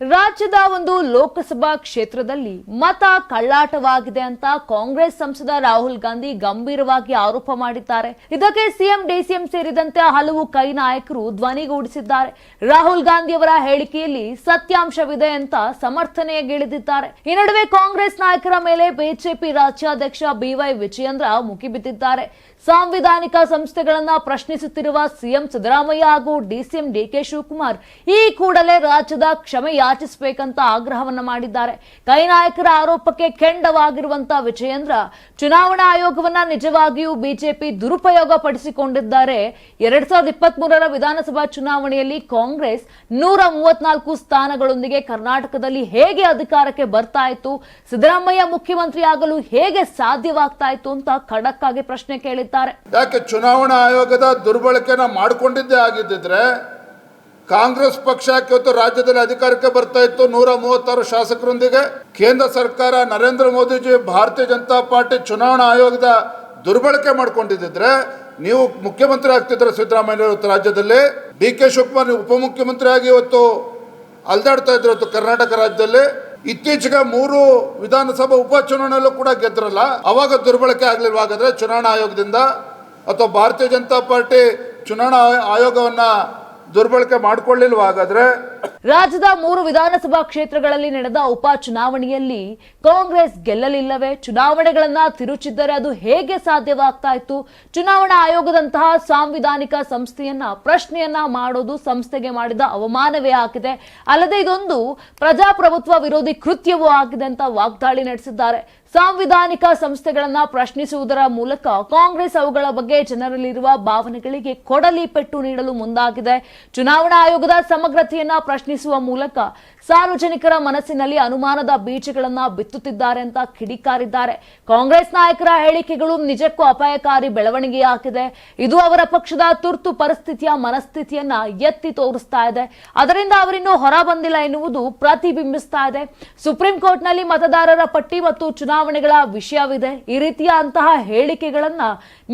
ರಾಜ್ಯದ ಒಂದು ಲೋಕಸಭಾ ಕ್ಷೇತ್ರದಲ್ಲಿ ಮತ ಕಳ್ಳಾಟವಾಗಿದೆ ಅಂತ ಕಾಂಗ್ರೆಸ್ ಸಂಸದ ರಾಹುಲ್ ಗಾಂಧಿ ಗಂಭೀರವಾಗಿ ಆರೋಪ ಮಾಡಿದ್ದಾರೆ. ಇದಕ್ಕೆ ಸಿಎಂ, ಡಿಸಿಎಂ ಸೇರಿದಂತೆ ಹಲವು ಕೈ ನಾಯಕರು ಧ್ವನಿಗೂಡಿಸಿದ್ದಾರೆ. ರಾಹುಲ್ ಗಾಂಧಿಯವರ ಹೇಳಿಕೆಯಲ್ಲಿ ಸತ್ಯಾಂಶವಿದೆ ಅಂತ ಸಮರ್ಥನೆಗಿಳಿದಿದ್ದಾರೆ ಈ ನಡುವೆ ಕಾಂಗ್ರೆಸ್ ನಾಯಕರ ಮೇಲೆ ಬಿಜೆಪಿ ರಾಜ್ಯಾಧ್ಯಕ್ಷ ಬಿವೈ ವಿಜಯೇಂದ್ರ ಮುಗಿಬಿದ್ದಿದ್ದಾರೆ. ಸಾಂವಿಧಾನಿಕ ಸಂಸ್ಥೆಗಳನ್ನ ಪ್ರಶ್ನಿಸುತ್ತಿರುವ ಸಿಎಂ ಸಿದ್ದರಾಮಯ್ಯ ಹಾಗೂ ಡಿಸಿಎಂ ಡಿಕೆ ಶಿವಕುಮಾರ್ ಈ ಕೂಡಲೇ ರಾಜ್ಯದ ಕ್ಷಮೆ ಯಾಚಿಸಬೇಕಂತ ಆಗ್ರಹವನ್ನ ಮಾಡಿದ್ದಾರೆ. ಕೈ ನಾಯಕರ ಆರೋಪಕ್ಕೆ ಕೆಂಡವಾಗಿರುವಂತಹ ವಿಜಯೇಂದ್ರ ಚುನಾವಣಾ ಆಯೋಗವನ್ನ ನಿಜವಾಗಿಯೂ ಬಿಜೆಪಿ ದುರುಪಯೋಗ ಪಡಿಸಿಕೊಂಡಿದ್ದಾರೆ. ಎರಡ್ ಸಾವಿರದ ಇಪ್ಪತ್ತ್ ವಿಧಾನಸಭಾ ಚುನಾವಣೆಯಲ್ಲಿ ಕಾಂಗ್ರೆಸ್ ನೂರ ಮೂವತ್ನಾಲ್ಕು ಸ್ಥಾನಗಳೊಂದಿಗೆ ಕರ್ನಾಟಕದಲ್ಲಿ ಹೇಗೆ ಅಧಿಕಾರಕ್ಕೆ ಬರ್ತಾ ಇತ್ತು, ಸಿದ್ದರಾಮಯ್ಯ ಮುಖ್ಯಮಂತ್ರಿ ಆಗಲು ಹೇಗೆ ಸಾಧ್ಯವಾಗ್ತಾ ಇತ್ತು ಅಂತ ಖಡಕ್ ಆಗಿ ಪ್ರಶ್ನೆ ಕೇಳಿದ್ದಾರೆ. ಯಾಕೆ ಚುನಾವಣಾ ಆಯೋಗದ ದುರ್ಬಳಕೆನ ಮಾಡಿಕೊಂಡಿದ್ದೇ ಆಗಿದ್ದಿದ್ರೆ ಕಾಂಗ್ರೆಸ್ ಪಕ್ಷ ಇವತ್ತು ರಾಜ್ಯದಲ್ಲಿ ಅಧಿಕಾರಕ್ಕೆ ಬರ್ತಾ ಇತ್ತು. ನೂರ ಮೂವತ್ತಾರು ಶಾಸಕರೊಂದಿಗೆ ಕೇಂದ್ರ ಸರ್ಕಾರ ನರೇಂದ್ರ ಮೋದಿಜಿ ಭಾರತೀಯ ಜನತಾ ಪಾರ್ಟಿ ಚುನಾವಣಾ ಆಯೋಗದ ದುರ್ಬಳಕೆ ಮಾಡ್ಕೊಂಡಿದ್ದಿದ್ರೆ ನೀವು ಮುಖ್ಯಮಂತ್ರಿ ಆಗ್ತಿದ್ರೆ ಸಿದ್ದರಾಮಯ್ಯ ಇವತ್ತು ರಾಜ್ಯದಲ್ಲಿ. ಡಿ ಕೆ ಶಿವಕುಮಾರ್ ಉಪಮುಖ್ಯಮಂತ್ರಿಯಾಗಿ ಇವತ್ತು ಅಲ್ದಾಡ್ತಾ ಇದ್ರು ಇವತ್ತು ಕರ್ನಾಟಕ ರಾಜ್ಯದಲ್ಲಿ. ಇತ್ತೀಚೆಗೆ ಮೂರು ವಿಧಾನಸಭಾ ಉಪಚುನಾವಣೆಯಲ್ಲೂ ಕೂಡ ಗೆದ್ರಲ್ಲ. ಅವಾಗ ದುರ್ಬಳಕೆ ಆಗಲಿಲ್ಲ ಹಾಗಾದ್ರೆ? ಚುನಾವಣಾ ಆಯೋಗದಿಂದ ಅಥವಾ ಭಾರತೀಯ ಜನತಾ ಪಾರ್ಟಿ ಚುನಾವಣಾ ಆಯೋಗವನ್ನ ದುರ್ಬಳಕೆ ಮಾಡಿಕೊಳ್ಳಿಲ್ವಾಗಾದ್ರೆ ರಾಜ್ಯದ ಮೂರು ವಿಧಾನಸಭಾ ಕ್ಷೇತ್ರಗಳಲ್ಲಿ ನಡೆದ ಉಪ ಚುನಾವಣೆಯಲ್ಲಿ ಕಾಂಗ್ರೆಸ್ ಗೆಲ್ಲಲಿಲ್ಲವೇ? ಚುನಾವಣೆಗಳನ್ನ ತಿರುಚಿದ್ದರೆ ಅದು ಹೇಗೆ ಸಾಧ್ಯವಾಗ್ತಾ ಇತ್ತು ಚುನಾವಣಾ ಆಯೋಗದಂತಹ ಸಾಂವಿಧಾನಿಕ ಸಂಸ್ಥೆಯನ್ನ, ಪ್ರಶ್ನೆಯನ್ನ ಮಾಡೋದು ಸಂಸ್ಥೆಗೆ ಮಾಡಿದ ಅವಮಾನವೇ ಆಗಿದೆ. ಅಲ್ಲದೆ ಇದೊಂದು ಪ್ರಜಾಪ್ರಭುತ್ವ ವಿರೋಧಿ ಕೃತ್ಯವೂ ಆಗಿದೆ ಅಂತ ವಾಗ್ದಾಳಿ ನಡೆಸಿದ್ದಾರೆ. ಸಾಂವಿಧಾನಿಕ ಸಂಸ್ಥೆಗಳನ್ನ ಪ್ರಶ್ನಿಸುವುದರ ಮೂಲಕ ಕಾಂಗ್ರೆಸ್ ಅವುಗಳ ಬಗ್ಗೆ ಜನರಲ್ಲಿರುವ ಭಾವನೆಗಳಿಗೆ ಕೊಡಲಿ ಪೆಟ್ಟು ನೀಡಲು ಮುಂದಾಗಿದೆ. ಚುನಾವಣಾ ಆಯೋಗದ ಸಮಗ್ರತೆಯನ್ನ ಪ್ರಶ್ನಿಸುವ ಮೂಲಕ ಸಾರ್ವಜನಿಕರ ಮನಸ್ಸಿನಲ್ಲಿ ಅನುಮಾನದ ಬೀಜಗಳನ್ನ ಬಿತ್ತುತ್ತಿದ್ದಾರೆ ಅಂತ ಕಿಡಿಕಾರಿದ್ದಾರೆ. ಕಾಂಗ್ರೆಸ್ ನಾಯಕರ ಹೇಳಿಕೆಗಳು ನಿಜಕ್ಕೂ ಅಪಾಯಕಾರಿ ಬೆಳವಣಿಗೆಯಾಗಿದೆ ಇದು ಅವರ ಪಕ್ಷದ ತುರ್ತು ಪರಿಸ್ಥಿತಿಯ ಮನಸ್ಥಿತಿಯನ್ನ ಎತ್ತಿ ತೋರಿಸ್ತಾ ಇದೆ. ಅದರಿಂದ ಅವರಿನ್ನೂ ಹೊರ ಬಂದಿಲ್ಲ ಎನ್ನುವುದು ಪ್ರತಿಬಿಂಬಿಸ್ತಾ ಇದೆ. ಸುಪ್ರೀಂ ಕೋರ್ಟ್ನಲ್ಲಿ ಮತದಾರರ ಪಟ್ಟಿ ಮತ್ತು ಚುನಾವಣೆಗಳ ವಿಷಯವಿದೆ. ಈ ರೀತಿಯ ಅಂತಹ ಹೇಳಿಕೆಗಳನ್ನ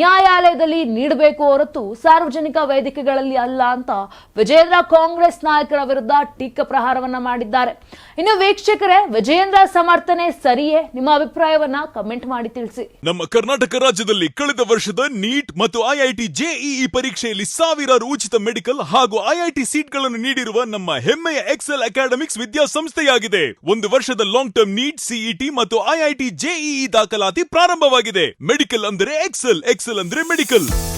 ನ್ಯಾಯಾಲಯದಲ್ಲಿ ನೀಡಬೇಕು ಹೊರತು ಸಾರ್ವಜನಿಕ ವೇದಿಕೆಗಳಲ್ಲಿ ಅಲ್ಲ ಅಂತ ವಿಜೇಂದ್ರ ಕಾಂಗ್ರೆಸ್ ನಾಯಕರ ವಿರುದ್ಧ ಟೀಕ ಪ್ರಹಾರವನ್ನ ಮಾಡಿದ್ದಾರೆ. ಇನ್ನು ವೀಕ್ಷಕರೇ, ವಿಜಯೇಂದ್ರ ಸಮರ್ಥನೆ ಸರಿಯೇ? ನಿಮ್ಮ ಅಭಿಪ್ರಾಯವನ್ನ ಕಮೆಂಟ್ ಮಾಡಿ ತಿಳಿಸಿ. ನಮ್ಮ ಕರ್ನಾಟಕ ರಾಜ್ಯದಲ್ಲಿ ಕಳೆದ ವರ್ಷದ ನೀಟ್ ಮತ್ತು ಐಐಟಿ ಜೆಇಇ ಪರೀಕ್ಷೆಯಲ್ಲಿ ಸಾವಿರಾರು ಉಚಿತ ಮೆಡಿಕಲ್ ಹಾಗೂ ಐಐಟಿ ಸೀಟ್ಗಳನ್ನು ನೀಡಿರುವ ನಮ್ಮ ಹೆಮ್ಮೆಯ ಎಕ್ಸೆಲ್ ಅಕಾಡೆಮಿಕ್ಸ್ ವಿದ್ಯಾಸಂಸ್ಥೆಯಾಗಿದೆ. ಒಂದು ವರ್ಷದ ಲಾಂಗ್ ಟರ್ಮ್ ನೀಟ್, ಸಿಇಟಿ ಮತ್ತು ಐಐಟಿ ಜೆಇಇ ದಾಖಲಾತಿ ಪ್ರಾರಂಭವಾಗಿದೆ. ಮೆಡಿಕಲ್ ಅಂದರೆ ಎಕ್ಸೆಲ್ ಎಕ್ಸೆಲ್ ಅಂದ್ರೆ ಮೆಡಿಕಲ್.